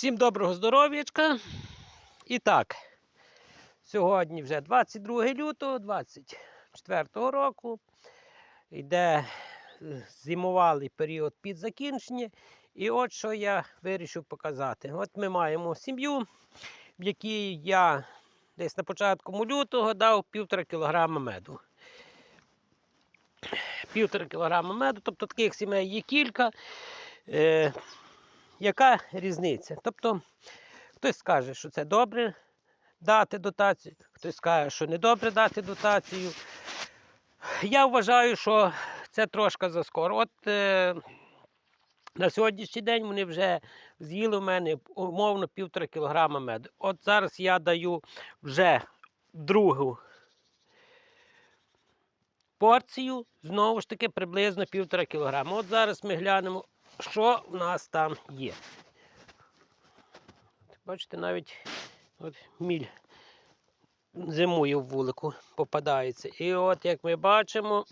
Всім доброго здоров'ячка. І так, сьогодні вже 22 лютого 24 року. Йде е, зимувалий період під закінчення. І от що я вирішив показати. От ми маємо сім'ю, в якій я десь на початку лютого дав півтора кілограма меду. Півтора кілограма меду, тобто таких сімей є кілька. Яка різниця? Тобто, хтось скаже, що це добре дати дотацію, хтось скаже, що не добре дати дотацію. Я вважаю, що це трошки заскоро. От е, на сьогоднішній день вони вже з'їли в мене умовно півтора кілограма меду. От зараз я даю вже другу порцію, знову ж таки, приблизно півтора кілограма. От зараз ми глянемо, що в нас там є. Бачите, навіть от міль зимує в вулику, попадається. І от, як ми бачимо,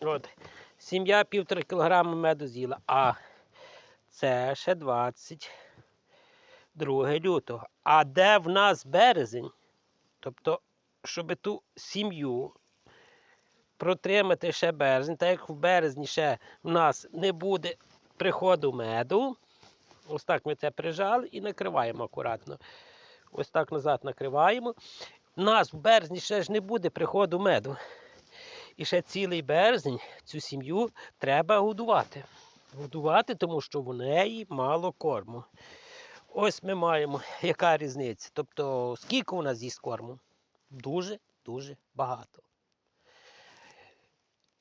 от, сім'я півтора кілограма меду з'їла. А це ще 22 лютого. А де в нас березень? Тобто, щоб ту сім'ю протримати ще березень, так як в березні ще в нас не буде приходу меду. Ось так ми це прижали і накриваємо акуратно. Ось так назад накриваємо. У нас в березні ще ж не буде приходу меду. І ще цілий березень цю сім'ю треба годувати. Годувати, тому що в неї мало корму. Ось ми маємо, яка різниця. Тобто, скільки у нас з'їсть корму? Дуже-дуже багато.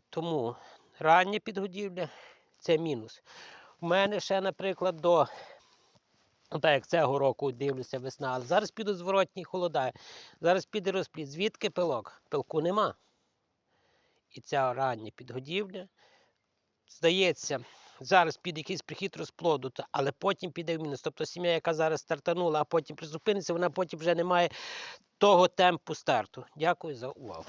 Тому рання підгодівля це мінус. У мене ще, наприклад, до ну, так як цього року дивлюся весна, але зараз підуть зворотні холода. Зараз піде розплід. Звідки пилок? Пилку нема. І ця рання підгодівля, здається, зараз піде якийсь прихід розплоду, але потім піде в мінус. Тобто сім'я, яка зараз стартанула, а потім призупиниться, вона потім вже не має того темпу старту. Дякую за увагу.